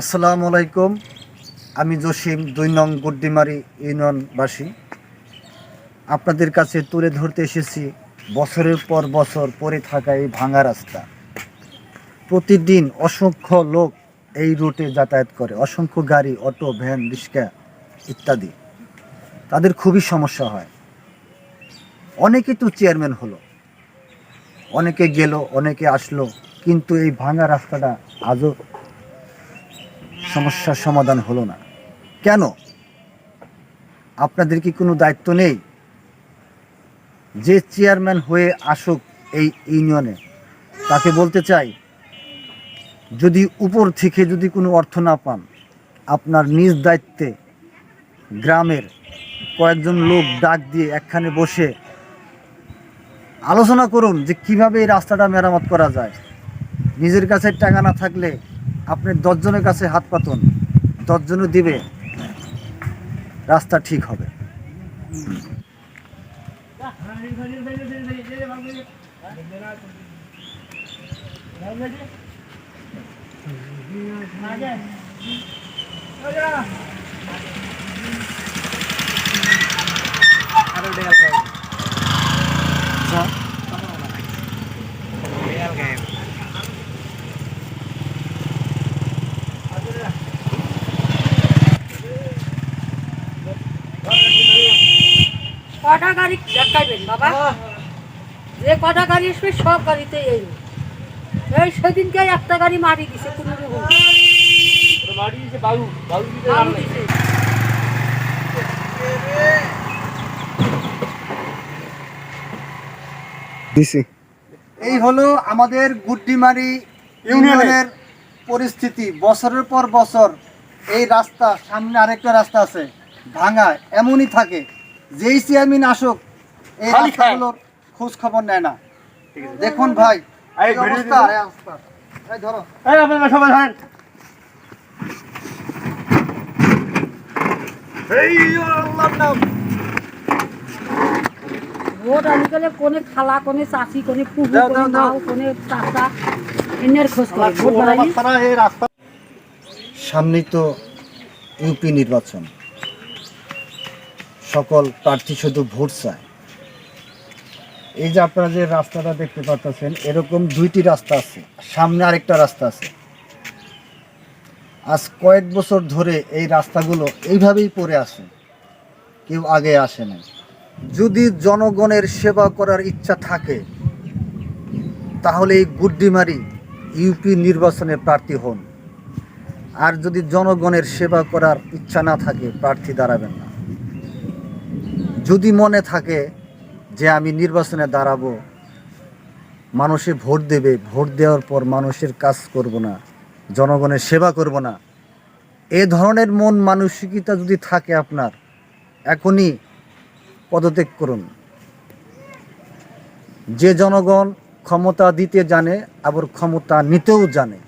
আসসালামু আলাইকুম। আমি জসিম, দুই নং গুড্ডিমারি ইউনিয়নবাসী। আপনাদের কাছে তুলে ধরতে এসেছি, বছরের পর বছর পরে থাকা এই ভাঙা রাস্তা। প্রতিদিন অসংখ্য লোক এই রুটে যাতায়াত করে, অসংখ্য গাড়ি, অটো, ভ্যান, রিক্সা ইত্যাদি। তাদের খুবই সমস্যা হয়। অনেকে তো চেয়ারম্যান হলো, অনেকে গেল, অনেকে আসলো, কিন্তু এই ভাঙা রাস্তাটা আজও সমস্যার সমাধান হলো না। কেন? আপনাদের কি কোনো দায়িত্ব নেই? যে চেয়ারম্যান হয়ে আসুক এই ইউনিয়নে, তাকে বলতে চাই, যদি উপর থেকে যদি কোনো অর্থ না পান, আপনার নিজ দায়িত্বে গ্রামের কয়েকজন লোক ডাক দিয়ে একখানে বসে আলোচনা করুন যে কীভাবে এই রাস্তাটা মেরামত করা যায়। নিজের কাছে টাকা না থাকলে আপনি দশজনের কাছে হাত পাতুন দশজনও দিবে রাস্তা ঠিক হবে। কটা গাড়ি দেখাইবেন বাবা? যে কটা গাড়ি আসবে সব গাড়িতে এই। এই সেদিনকে একটা গাড়ি মারি দিছে কোনো রকম। বালু দিছে। দিছি। এই হলো আমাদের গুড্ডিমারি ইউনিয়নের পরিস্থিতি। বছরের পর বছর এই রাস্তা সামনে আরেকটা রাস্তা আছে ভাঙা এমনই থাকে। যেই চেয়ারম্যান আসুক এই রাস্তাগুলোর খোঁজ খবর নেয় না। দেখুন ভাই এই এই ভিডিও অবস্থা, এই ধরো। এই আপনারা সবাই ধরেন এই আল্লাহর নাম। ভোট আমি কোনে খালা কোনে চাচি কোনে পুবু দাও, কোনে দাও, দাও। মাও কোনে চাচা এনের খোঁজ করে। ভোট সামনেই তো ইউপি নির্বাচন। সকল প্রার্থী শুধু ভোট চায়। এই যে আপনারা যে রাস্তাটা দেখতে পাচ্ছেন এরকম দুইটি রাস্তা আছে, সামনে আরেকটা রাস্তা আছে। আজ কয়েক বছর ধরে এই রাস্তাগুলো এইভাবেই পড়ে আছে, কেউ আগে আসে না যদি জনগণের সেবা করার ইচ্ছা থাকে, তাহলে এই গুড্ডিমারি ইউপি নির্বাচনে প্রার্থী হন। আর যদি জনগণের সেবা করার ইচ্ছা না থাকে, প্রার্থী দাঁড়াবেন না। যদি মনে থাকে যে আমি নির্বাচনে দাঁড়াবো, মানুষে ভোট দেবে, ভোট দেওয়ার পর মানুষের কাজ করব না, জনগণের সেবা করব না, এ ধরনের মন মানসিকতা যদি থাকে আপনার, এখনই পদত্যাগ করুন। যে জনগণ ক্ষমতা দিতে জানে, আবার ক্ষমতা নিতেও জানে।